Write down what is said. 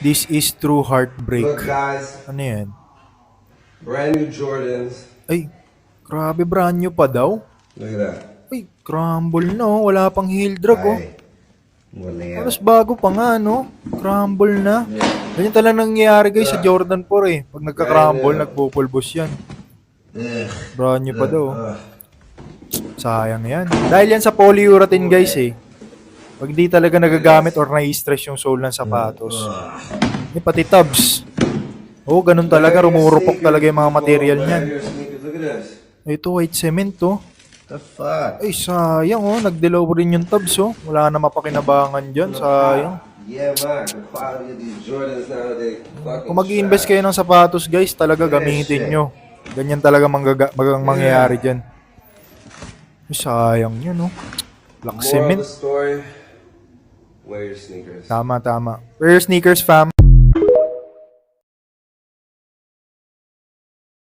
This is true heartbreak. Look, guys, Ano yan? brand new Jordans. Ay, grabe brand new pa daw. Look at that. Ay, crumble na oh. Wala pang heel drag oh. Ay, wala yan. Halos bago pa nga, no? Crumble na. Ganyan talaga nangyayari guys sa Jordan 4 eh. Pag nagka-crumble, nagpupulbos yan. Ugh. Brand new pa daw. oh. Sayang yan. Dahil yan sa polyurethane guys eh. Pag di talaga nagagamit or nai-stress yung sole ng sapatos. Ugh. Eh, pati tabs. Oo, ganun talaga. Rumurupok talaga yung mga material niyan. Ito, white cement to. The fuck? Ay, sayang oh. Nagdilaw rin yung tabs oh. Wala na mapakinabangan dyan. Sayang. Yeah, man. The quality of these Jordans now, they fucking Kung mag-invest kayo ng sapatos guys, talaga gamitin nyo. Ganyan talaga manggaga- magang mangyayari dyan. Ay, sayang yun oh. Black cement. Wear your sneakers. Tama, tama. Wear your sneakers, fam.